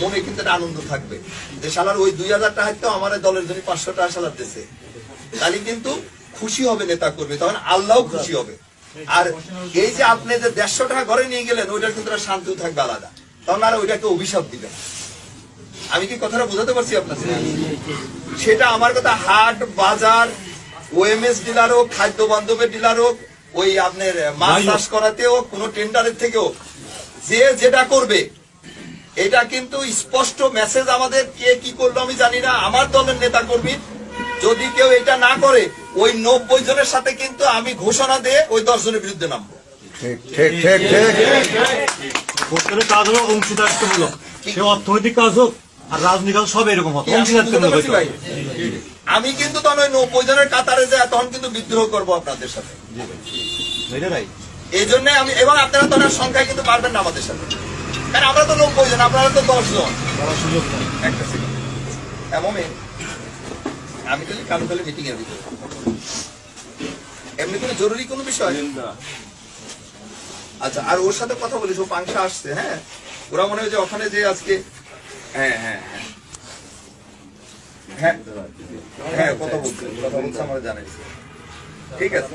মনে কিন্তু একটা আনন্দ থাকবে। যে সালার ওই দুই হাজার টাকা তো আমার দলের জন্য পাঁচশো টাকা সালার দিছে। তাহলে কিন্তু খুশি হবে নেতা করবে তখন আল্লাহ খুশি হবে। আর এই যে আপনি যে দেড়শো টাকা ঘরে নিয়ে গেলেন ওইটার কিন্তু শান্তি থাকবে আলাদা। তখন আর ওইটাকে অভিশাপ দিবেন আমি কি কথাটা বোঝাতে পারছি আপনাদের সেটা আমার কথা হাট বাজার ওএমএস ডিলার হোক খাদ্য বান্ধবের ডিলার হোক ওই আপনার মাছ চাষ করাতে হোক কোনো টেন্ডারের থেকেও যে যেটা করবে এটা কিন্তু স্পষ্ট মেসেজ আমাদের কে কি করল আমি জানি না। আমার দলের নেতা কর্মী যদি কেউ এটা না করে ওই নব্বই জনের সাথে কিন্তু আমি ঘোষণা দিয়ে ওই দশ জনের বিরুদ্ধে নামবো। ঠিক ঠিক ঠিক ঠিক। প্রত্যেকের কাজ হলো অংশীদারিত্বমূলক। সে অর্থনৈতিক কাজ হোক আর কাজ সব এরকম? আমি কিন্তু তখন ওই নব্বই জনের কাতারে যায় তখন কিন্তু বিদ্রোহ করব আপনাদের সাথে। এই জন্য আমি এবং আপনারা তো সংখ্যায় কিন্তু পারবেন না আমাদের সাথে। কারণ আমরা তো নব্বই জন আপনারা তো দশ জন। সুযোগ একটা সেকেন্ড এমন আমি তাহলে কালো তাহলে মিটিং এর ভিতরে এমনি কোনো জরুরি কোনো বিষয়? আচ্ছা আর ওর সাথে কথা বলিস ও পাংশা আসছে হ্যাঁ? ওরা মনে হয় যে ওখানে যে আজকে হ্যাঁ হ্যাঁ হ্যাঁ। হ্যাঁ হ্যাঁ কথা বলছে কথা বলছে আমার জানাইছে। ঠিক আছে।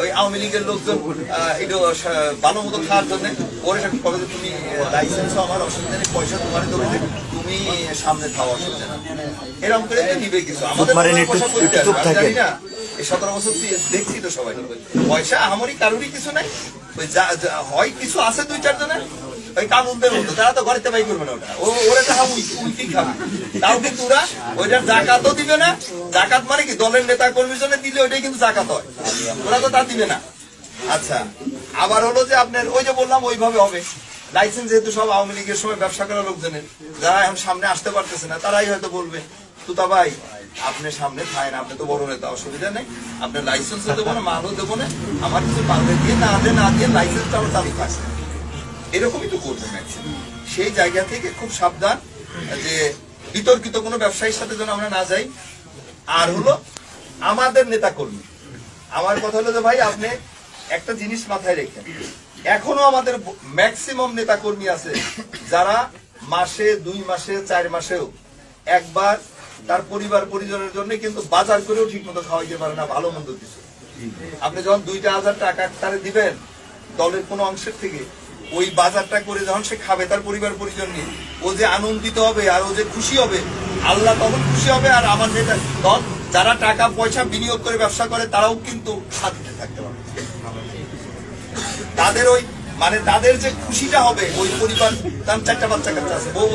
ওই আওয়ামী লীগের লোকজন এটা ভালো মতো খাওয়ার জন্য ওরে কবে তুমি লাইসেন্স আমার অসুবিধা নেই পয়সা তোমার দেবে তুমি সামনে খাওয়া অসুবিধা না এরকম করে তো নিবে কিছু। আমাদের জানি না। এই সতেরো বছর দেখছি তো সবাই। পয়সা আমারই কারোরই কিছু নাই। হয় কিছু আছে দুই, চারজনের? ওই কামুনদের তারা তো করবে না ওটা। ওরা তো খাবে? তাও কিন্তু ওরা ওইটার জাকাতও দিবে না। জাকাত মানে কি? দলের নেতা কর্মীর জন্য দিলে ওইটাই কিন্তু জাকাত হয়। ওরা তো তা দিবে না। আচ্ছা আবার হলো যে আপনার ওই যে বললাম, ওইভাবে হবে। লাইসেন্স যেহেতু সব আওয়ামী লীগের সময় ব্যবসা করা লোকজনের, যারা এখন সামনে আসতে পারতেছে না, তারাই হয়তো বলবে তুতা ভাই আপনি সামনে থাকেন, আপনি তো বড় নেতা, অসুবিধা নেই। আপনার লাইসেন্সও দেবো না, মালও দেবো না, আমার কিছু পারবে দিয়ে না দিয়ে না দিয়ে লাইসেন্সটা আমার চালু থাকছে এরকমই তো করবেন সেই জায়গা থেকে খুব সাবধান যে বিতর্কিত কোনো ব্যবসায়ীর সাথে যেন আমরা না যাই। আর হলো আমাদের নেতা কর্মী আমার কথা হলো যে ভাই, আপনি একটা জিনিস মাথায় রেখেন। এখনও আমাদের ম্যাক্সিমাম নেতা কর্মী আছে যারা মাসে, দুই মাসে, চার মাসেও একবার তার পরিবার, পরিজনের জন্য কিন্তু বাজার করেও ঠিক মতো খাওয়াইতে পারে না, ভালো মন্দ কিছু। আপনি যখন দুইটা হাজার টাকা তারে দিবেন, দলের কোনো অংশের থেকে, ওই বাজারটা করে যখন সে খাবে, তার পরিবার, পরিজন নিয়ে, ও যে আনন্দিত হবে আর ও যে খুশি হবে, আল্লাহ তখন খুশি হবে আর আমার নেতা দল, যারা টাকা, পয়সা বিনিয়োগ করে ব্যবসা করে, তারাও কিন্তু সাথে থাকতে পারে তাদের ওই মানে তাদের যে খুশিটা হবে, ওই পরিবার, তার চারটা বাচ্চা কাচ্চা আছে। বউ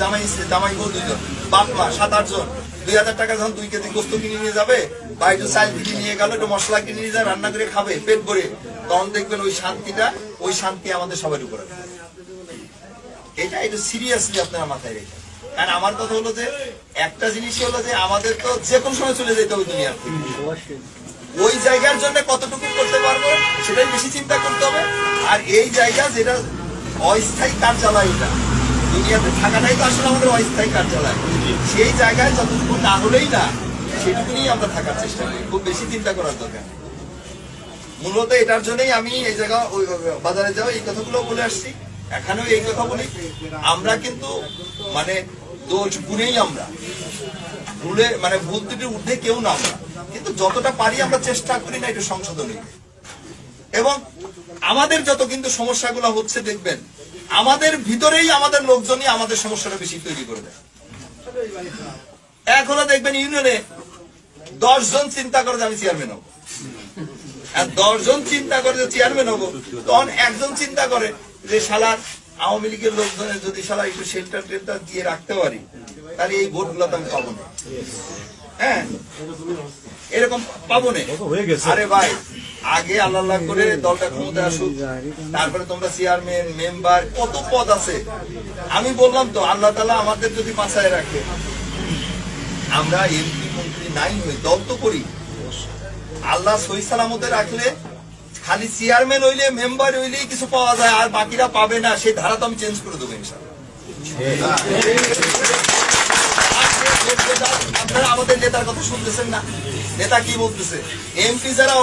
জামাই জামাই বউ দুজন বাপ মা, সাত আটজন দুই হাজার টাকা যখন দুই কেজি গোস্ত কিনে নিয়ে যাবে, বা একটু চাল কিনে নিয়ে গেল, একটু মশলা কিনে নিয়ে যায় রান্না করে খাবে, পেট ভরে, তখন দেখবেন ওই শান্তিটা, ওই শান্তি আমাদের সবার উপরে এটা একটু সিরিয়াসলি আপনারা মাথায় রেখে। কারণ আমার কথা হলো যে, একটা জিনিস হলো যে, আমাদের তো যে কোনো সময় চলে যেতে হবে দুনিয়ার থেকে। ওই জায়গার জন্য কতটুকু করতে পারব সেটাই বেশি চিন্তা করতে হবে। আর এই জায়গা যেটা অস্থায়ী কার্যালয় এটা দুনিয়াতে থাকাটাই তো আসলে আমাদের অস্থায়ী কার্যালয়। সেই জায়গায় যতটুকু না হলেই না সেটুকুনি আমরা থাকার চেষ্টা করি। খুব বেশি চিন্তা করার দরকার মূলত এটার জন্যই আমি এই জায়গা ওই বাজারে যাও এই কথাগুলো বলে আসছি। এখানেও এই কথা বলি। আমরা কিন্তু মানে দোষ গুণেই আমরা। ভুলে মানে ভুল ত্রুটির ঊর্ধ্বে কেউ না আমরা। কিন্তু যতটা পারি আমরা চেষ্টা করি না একটু সংশোধন। এবং আমাদের যত কিন্তু সমস্যাগুলো হচ্ছে, দেখবেন, আমাদের ভিতরেই আমাদের লোকজনই আমাদের সমস্যাটা বেশি তৈরি করে দেয়। এখনও দেখবেন ইউনিয়নে দশ জন চিন্তা করে যে আমি চেয়ারম্যান হব। আর দশজন চিন্তা করে যে চেয়ারম্যান হব, তখন একজন চিন্তা করে যে শালার আওয়ামী লীগের লোকজনের যদি শালা একটু শেল্টার টেল্টার দিয়ে রাখতে পারি তাহলে এই ভোটগুলো তো আমি পাবো না। হ্যাঁ? এরকম পাবো না। আরে ভাই আগে আল্লাহ আল্লাহ করে দলটা ক্ষমতা আসুক তারপরে তোমরা চেয়ারম্যান মেম্বার কত পদ আছে। আমি বললাম তো আল্লাহ তালা আমাদের যদি বাঁচায় রাখে। আমরা এমপি মন্ত্রী নাই হই দল তো করি। আল্লাহ সই সালামতে রাখলে খালি চেয়ারম্যান হইলে মেম্বার হইলেই কিছু পাওয়া যায়, আর বাকিরা পাবে না, সেই ধারা তো আমি চেঞ্জ করে দেবো ইনশাল্লাহ আপনারা আমাদের নেতার কথা শুনতেছেন না? নেতা কি বলতেছে? এমপি যারা